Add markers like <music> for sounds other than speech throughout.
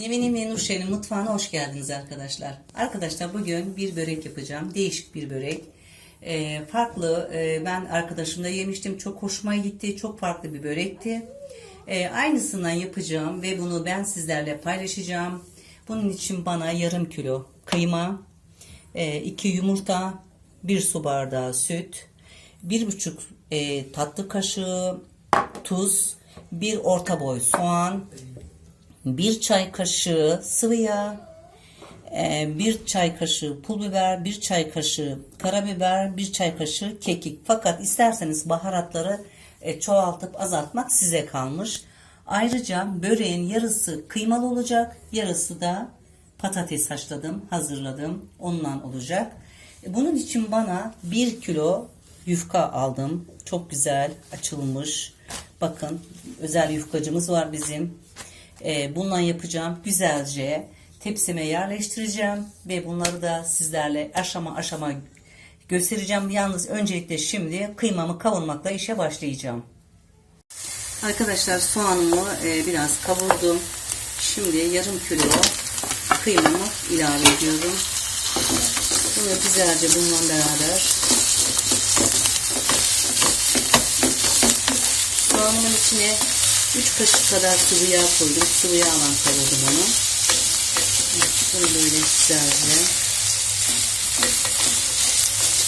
Nevin ve Nurşen'in mutfağına hoş geldiniz arkadaşlar. Arkadaşlar bugün bir börek yapacağım. Değişik bir börek. Ee, farklı, e, ben arkadaşımda yemiştim. Çok hoşuma gitti. Çok farklı bir börekti. Ee, aynısından yapacağım ve bunu ben sizlerle paylaşacağım. Bunun için bana yarım kilo kıyma, e, iki yumurta, bir su bardağı süt, bir buçuk e, tatlı kaşığı tuz, bir orta boy soğan, bir çay kaşığı sıvı yağ, e, bir çay kaşığı pul biber, bir çay kaşığı karabiber, bir çay kaşığı kekik. Fakat isterseniz baharatları e, çoğaltıp azaltmak size kalmış. Ayrıca böreğin yarısı kıymalı olacak, yarısı da patates haşladım, hazırladım. Ondan olacak. E, Bunun için bana bir kilo yufka aldım. Çok güzel açılmış. Bakın özel yufkacımız var bizim. E, bundan yapacağım güzelce tepsime yerleştireceğim ve bunları da sizlerle aşama aşama göstereceğim. Yalnız öncelikle şimdi kıymamı kavurmakla işe başlayacağım. Arkadaşlar soğanımı e, biraz kavurdum. Şimdi yarım kilo kıymamı ilave ediyorum. Bunu güzelce bununla beraber soğanımın içine 3 kaşık kadar sıvı yağ koydum. Sıvı yağla kavurdum onu. Bunu böyle güzelce.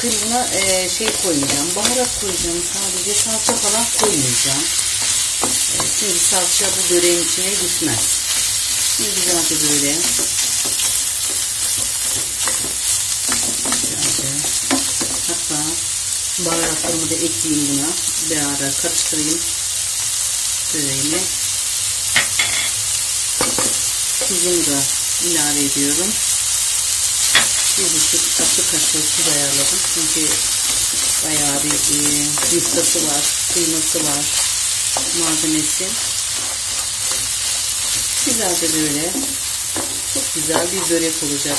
Kıymına e, şey koymayacağım. Baharat koyacağım. Sadece salça falan koymayacağım. E, çünkü salça bu böreğin içine gitmez. Şimdi güzelce böyle. Güzelce. Hatta baharatlarımı da ekleyeyim buna. Beraber karıştırayım böreğime tuzumu ilave ediyorum. Bir buçuk tatlı kaşığı tuz ayarladım. Çünkü bayağı bir e, yufkası var, kıyması var, malzemesi. Güzelce böyle çok güzel bir börek olacak.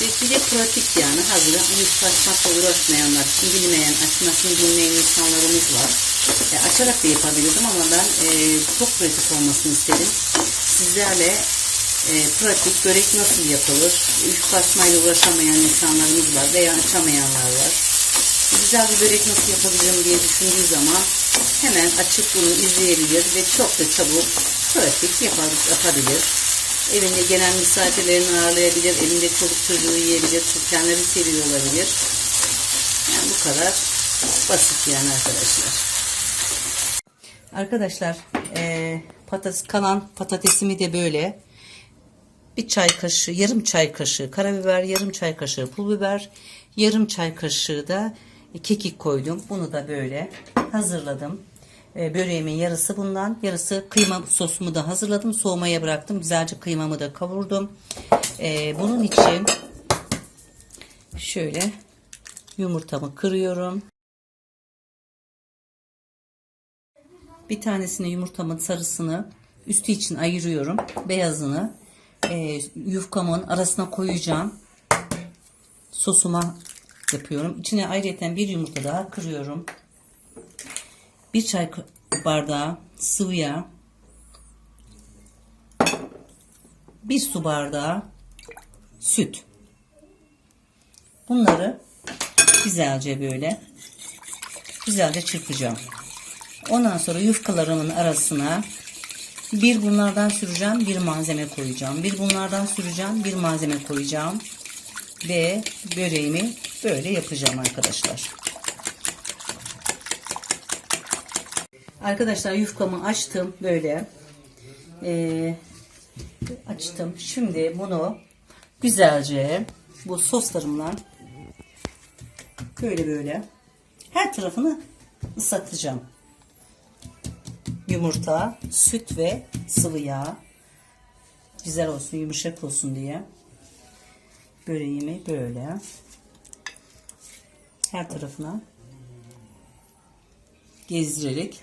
Ve bir de pratik yani hazır yufka açmakla uğraşmayanlar, için bilmeyen, açmasını bilmeyen insanlarımız var. Açarak da yapabilirdim ama ben e, çok pratik olmasını istedim. Sizlerle e, pratik börek nasıl yapılır? Yufka açmayla uğraşamayan insanlarımız var veya açamayanlar var. Güzel bir börek nasıl yapabilirim diye düşündüğü zaman hemen açıp bunu izleyebilir ve çok da çabuk pratik yapabilir. Evinde gelen misafirlerini ağırlayabilir, evinde çocuk çocuğu yiyebilir, kendileri seviyor olabilir. Yani bu kadar basit yani arkadaşlar. Arkadaşlar e, patates kalan patatesimi de böyle bir çay kaşığı, yarım çay kaşığı karabiber, yarım çay kaşığı pul biber, yarım çay kaşığı da kekik koydum. Bunu da böyle hazırladım. E, böreğimin yarısı bundan, yarısı kıyma sosumu da hazırladım. Soğumaya bıraktım. Güzelce kıymamı da kavurdum. E, bunun için şöyle yumurtamı kırıyorum. Bir tanesini yumurtamın sarısını üstü için ayırıyorum. Beyazını e, yufkamın arasına koyacağım. Sosuma yapıyorum. İçine ayrıca bir yumurta daha kırıyorum. Bir çay bardağı sıvı yağ. Bir su bardağı süt. Bunları güzelce böyle güzelce çırpacağım. Ondan sonra yufkalarımın arasına bir bunlardan süreceğim, bir malzeme koyacağım. Bir bunlardan süreceğim, bir malzeme koyacağım. Ve böreğimi böyle yapacağım arkadaşlar. Arkadaşlar yufkamı açtım böyle. Ee, açtım. Şimdi bunu güzelce bu soslarımla böyle böyle her tarafını ıslatacağım yumurta, süt ve sıvı yağ. Güzel olsun, yumuşak olsun diye. Böreğimi böyle her tarafına gezdirerek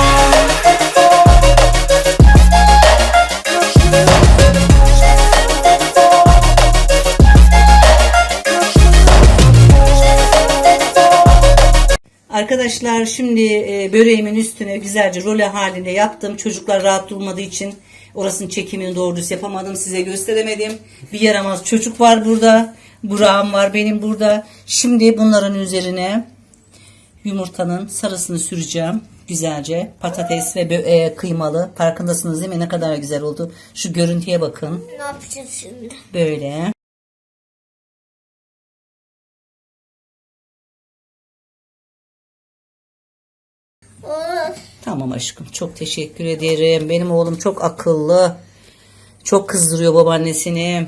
Arkadaşlar şimdi e, böreğimin üstüne güzelce role halinde yaptım. Çocuklar rahat durmadığı için orasının çekimini doğru düz yapamadım. Size gösteremedim. Bir yaramaz çocuk var burada. Burak'ım var benim burada. Şimdi bunların üzerine yumurtanın sarısını süreceğim. Güzelce patates ve e, kıymalı. Farkındasınız değil mi? Ne kadar güzel oldu. Şu görüntüye bakın. Ne yapacağız şimdi? Böyle. Tamam aşkım çok teşekkür ederim. Benim oğlum çok akıllı. Çok kızdırıyor babaannesini.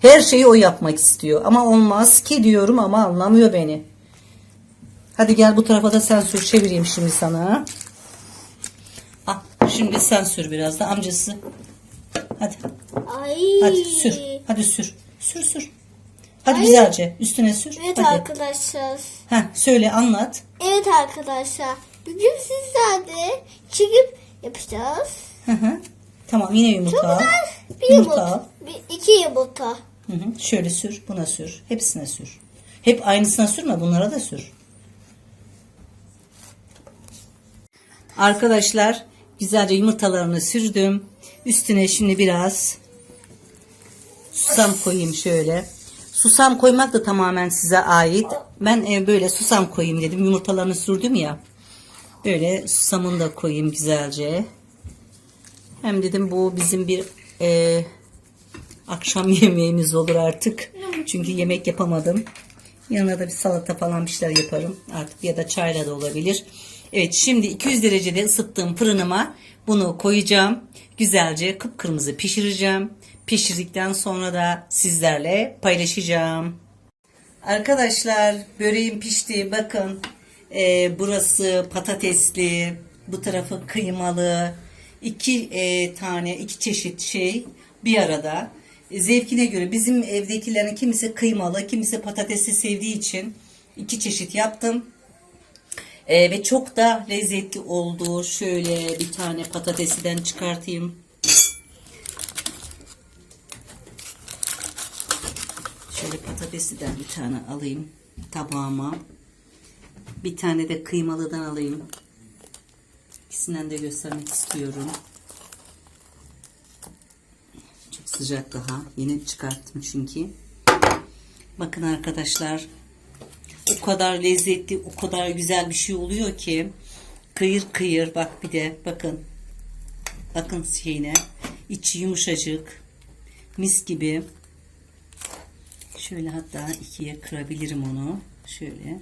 Her şeyi o yapmak istiyor. Ama olmaz ki diyorum ama anlamıyor beni. Hadi gel bu tarafa da sen sür çevireyim şimdi sana. Ah, şimdi sen sür biraz da amcası. Hadi. Ay. Hadi sür. Hadi sür. Sür sür. Hadi güzelce üstüne sür. Evet Hadi. arkadaşlar. Heh, söyle anlat. Evet arkadaşlar. Bugün sizlerle çekip yapacağız. Hı hı. Tamam yine yumurta al. Bir Yumurta al. yumurta. Bir, iki yumurta. Hı hı. Şöyle sür, buna sür. Hepsine sür. Hep aynısına sürme, bunlara da sür. Arkadaşlar, güzelce yumurtalarını sürdüm. Üstüne şimdi biraz susam koyayım şöyle. Susam koymak da tamamen size ait. Ben e, böyle susam koyayım dedim. Yumurtalarını sürdüm ya. Böyle susamını da koyayım güzelce. Hem dedim bu bizim bir e, akşam <laughs> yemeğimiz olur artık. Çünkü yemek yapamadım. Yanına da bir salata falan bir şeyler yaparım. Artık ya da çayla da olabilir. Evet şimdi 200 derecede ısıttığım fırınıma bunu koyacağım. Güzelce kıpkırmızı pişireceğim. Pişirdikten sonra da sizlerle paylaşacağım. Arkadaşlar böreğim pişti. Bakın e, burası patatesli, bu tarafı kıymalı. iki e, tane, iki çeşit şey bir arada. E, zevkine göre bizim evdekilerin kimisi kıymalı, kimisi patatesli sevdiği için iki çeşit yaptım. E, ve çok da lezzetli oldu. Şöyle bir tane patatesiden çıkartayım. Şöyle patatesiden bir tane alayım tabağıma. Bir tane de kıymalıdan alayım. İkisinden de göstermek istiyorum. Çok sıcak daha. Yeni çıkarttım çünkü. Bakın arkadaşlar. O kadar lezzetli, o kadar güzel bir şey oluyor ki. Kıyır kıyır. Bak bir de bakın. Bakın şeyine. İçi yumuşacık. Mis gibi. Şöyle hatta ikiye kırabilirim onu. Şöyle.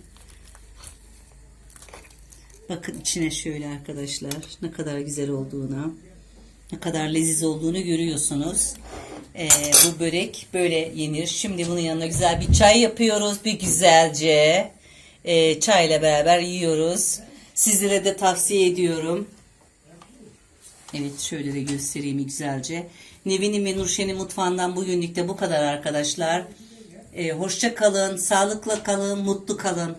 Bakın içine şöyle arkadaşlar. Ne kadar güzel olduğunu. Ne kadar leziz olduğunu görüyorsunuz. Ee, bu börek böyle yenir. Şimdi bunun yanına güzel bir çay yapıyoruz. Bir güzelce e, çayla beraber yiyoruz. Sizlere de tavsiye ediyorum. Evet şöyle de göstereyim güzelce. Nevin'in ve Nurşen'in mutfağından bugünlük de bu kadar arkadaşlar. Ee, hoşça kalın, sağlıkla kalın, mutlu kalın.